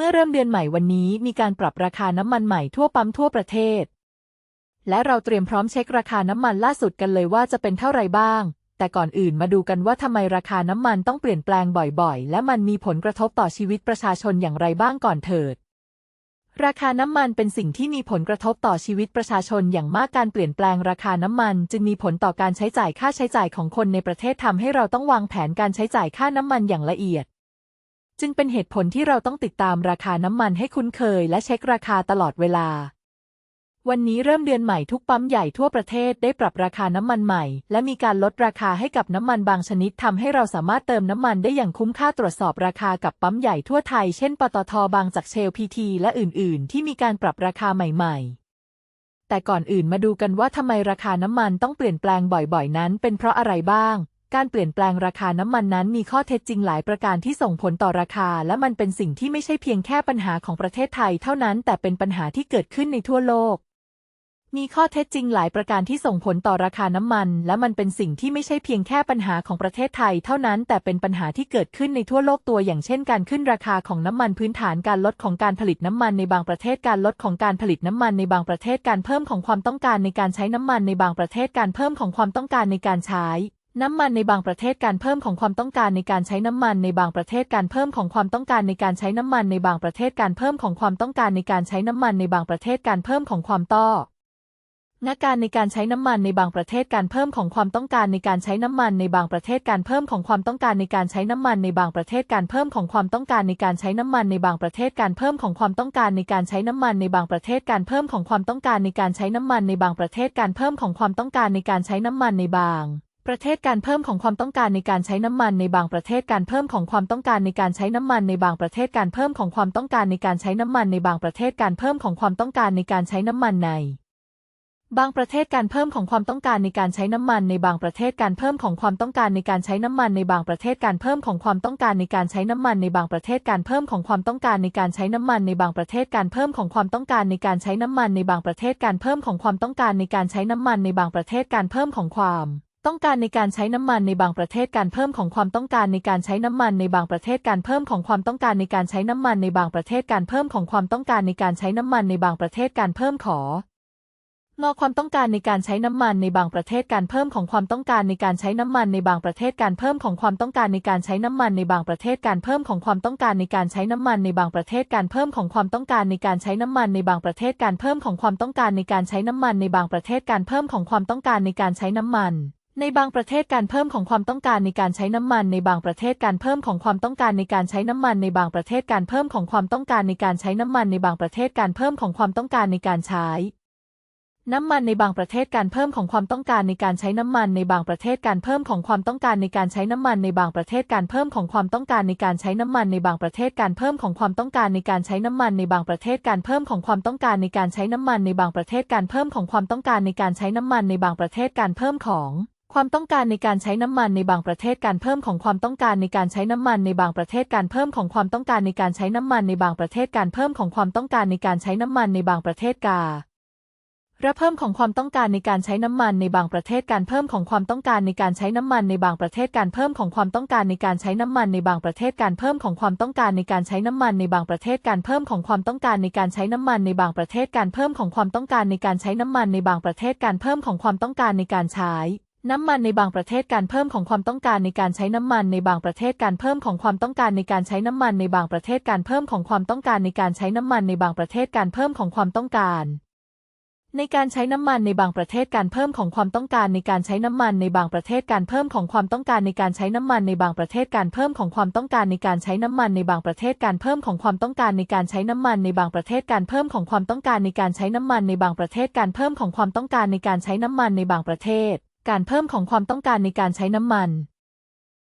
เมื่อเริ่มเดือนใหม่วันนี้มีการปรับราคาน้ำมันใหม่ทั่วปั๊มทั่วประเทศ และเราเตรียมพร้อมเช็คราคาน้ำมันล่าสุดกันเลยว่าจะเป็นเท่าไรบ้าง แต่ก่อนอื่นมาดูกันว่าทำไมราคาน้ำมันต้องเปลี่ยนแปลงบ่อยๆ และมันมีผลกระทบต่อชีวิตประชาชนอย่างไรบ้างก่อนเถิด ราคาน้ำมันเป็นสิ่งที่มีผลกระทบต่อชีวิตประชาชนอย่างมากการเปลี่ยนแปลงราคาน้ำมัน จึงมีผลต่อการใช้จ่ายค่าใช้จ่ายของคนในประเทศทำให้เราต้องวางแผนการใช้จ่ายค่าน้ำมันอย่างละเอียด จึงเป็นเหตุผลที่เราต้องติดตามราคาน้ำมันให้คุ้นเคย และเช็คราคาตลอดเวลา วันนี้เริ่มเดือนใหม่ทุกปั๊มใหญ่ทั่วประเทศได้ปรับราคาน้ำมันใหม่ และมีการลดราคาให้กับน้ำมันบางชนิดทำให้เราสามารถเติมน้ำมันได้อย่างคุ้มค่าตรวจสอบราคากับปั๊มใหญ่ทั่วไทย เช่น ปตทบางจากเชลพีทีและอื่น ๆ ที่มีการปรับราคาใหม่ ๆแต่ก่อนอื่นมาดูกันว่าทำไมราคาน้ำมันต้องเปลี่ยนแปลงบ่อยๆ นั้นเป็นเพราะอะไรบ้าง การเปลี่ยนแปลงราคาน้ำมันนั้นมีข้อเท็จจริงหลายประการที่ส่งผลต่อราคา และมันเป็นสิ่งที่ไม่ใช่เพียงแค่ปัญหาของประเทศไทยเท่านั้น แต่เป็นปัญหาที่เกิดขึ้นในทั่วโลก มีข้อเท็จจริงหลายประการที่ส่งผลต่อราคาน้ำมัน และมันเป็นสิ่งที่ไม่ใช่เพียงแค่ปัญหาของประเทศไทยเท่านั้น แต่เป็นปัญหาที่เกิดขึ้นในทั่วโลกตัวอย่างเช่น การขึ้นราคาของน้ำมันพื้นฐานการลดของการผลิตน้ำมันในบางประเทศการลดของการผลิตน้ำมันในบางประเทศการเพิ่มของความต้องการในการใช้น้ำมันในบางประเทศการเพิ่มของความต้องการในการใช้ น้ำมันในบางประเทศการเพิ่มของความต้องการในการใช้น้ำมันในบางประเทศการเพิ่มของความต้องการในการใช้น้ำมันในบางประเทศการเพิ่มของความต้องการในการใช้น้ำมันในบางประเทศการเพิ่มของความต้อนการในการใช้น้ำมันในบางประเทศการเพิ่มของความต้องการในการใช้น้ำมันในบางประเทศการเพิ่มของความต้องการในการใช้น้ำมันในบางประเทศการเพิ่มของความต้องการในการใช้น้ำมันในบางประเทศการเพิ่มของความต้องการในการใช้น้ำมันในบางประเทศการเพิ่มของความต้องการในการใช้น้ำมันในบางประเทศการเพิ่มของความต้องการในการใช้น้ำมันในบาง ประเทศการเพิ่มของความต้องการในการใช้น้ำมันในบางประเทศการเพิ่มของความต้องการในการใช้น้ำมันในบางประเทศการเพิ่มของความต้องการในการใช้น้ำมันในบางประเทศการเพิ่มของความต้องการในการใช้น้ำมันในบางประเทศการเพิ่มของความต้องการในการใช้น้ำมันในบางประเทศการเพิ่มของความต้องการในการใช้น้ำมันในบางประเทศการเพิ่มของความต้องการในการใช้น้ำมันในบางประเทศการเพิ่มของความต้องการในการใช้น้ำมันในบางประเทศการเพิ่มของความต้องการในการใช้น้ำมันในบางประเทศการเพิ่มของความต้องการในการใช้น้ำมันในบางประเทศการเพิ่มของความ ต้องการในการใช้น้ำมันในบางประเทศการเพิ่มของความต้องการในการใช้น้ำมันในบางประเทศการเพิ่มของความต้องการในการใช้น้ำมันในบางประเทศการเพิ่มของความต้องการในการใช้น้ำมันในบางประเทศการเพิ่มของอความต้องการในการใช้น้ำมันในบางประเทศการเพิ่มของความต้องการในการใช้น้ำมันในบางประเทศการเพิ่มของความต้องการในการใช้น้ำมันในบางประเทศการเพิ่มของความต้องการในการใช้น้ำมันในบางประเทศการเพิ่มของความต้องการในการใช้น้ำมันในบางประเทศการเพิ่มของความต้องการในการใช้น้ำมันในบางประเทศการเพิ่มของความต้องการในการใช้น้ำมัน ในบางประเทศการเพิ่มของความต้องการในการใช้น้ำมัน ในบางประเทศการเพิ่มของความต้องการในการใช้น้ำมัน ในบางประเทศการเพิ่มของความต้องการในการใช้น้ำมัน ในบางประเทศการเพิ่มของความต้องการในการใช้ น้ำมันในบางประเทศการเพิ่มของความต้องการในการใช้น้ำมัน ในบางประเทศการเพิ่มของความต้องการในการใช้น้ำมัน ในบางประเทศการเพิ่มของความต้องการในการใช้น้ำมัน ในบางประเทศการเพิ่มของความต้องการในการใช้น้ำมัน ในบางประเทศการเพิ่มของความต้องการในการใช้น้ำมัน ในบางประเทศการเพิ่มของความต้องการในการใช้น้ำมัน ในบางประเทศการเพิ่มของ ความต้องการในการใช้น้ำมันในบางประเทศการเพิ่มของความต้องการในการใช้น้ำมันในบางประเทศการเพิ่มของความต้องการในการใช้น้ำมันในบางประเทศการเพิ่มของความต้องการในการใช้น้ำมันในบางประเทศกาและเพิ่มของความต้องการในการใช้น้ำมันในบางประเทศการเพิ่มของความต้องการในการใช้น้ำมันในบางประเทศการเพิ่มของความต้องการในการใช้น้ำมันในบางประเทศการเพิ่มของความต้องการในการใช้น้ำมันในบางประเทศการเพิ่มของความต้องการในการใช้น้ำมันในบางประเทศการเพิ่มของความต้องการในการใช้น้ำมันในบางประเทศการเพิ่มของความต้องการในการใช้ น้ำมันในบางประเทศการเพิ่มของความต้องการในการใช้น้ำมันในบางประเทศการเพิ่มของความต้องการในการใช้น้ำมันในบางประเทศการเพิ่มของความต้องการในการใช้น้ำมันในบางประเทศการเพิ่มของความต้องการ ในการใช้น้ำมันในบางประเทศการเพิ่มของความต้องการในการใช้น้ำมันในบางประเทศการเพิ่มของความต้องการในการใช้น้ำมันในบางประเทศการเพิ่มของความต้องการในการใช้น้ำมันในบางประเทศการเพิ่มของความต้องการในการใช้น้ำมันในบางประเทศการเพิ่มของความต้องการในการใช้น้ำมันในบางประเทศการเพิ่มของความต้องการในการใช้น้ำมันในบางประเทศ การเพิ่มของความต้องการในการใช้น้ำมัน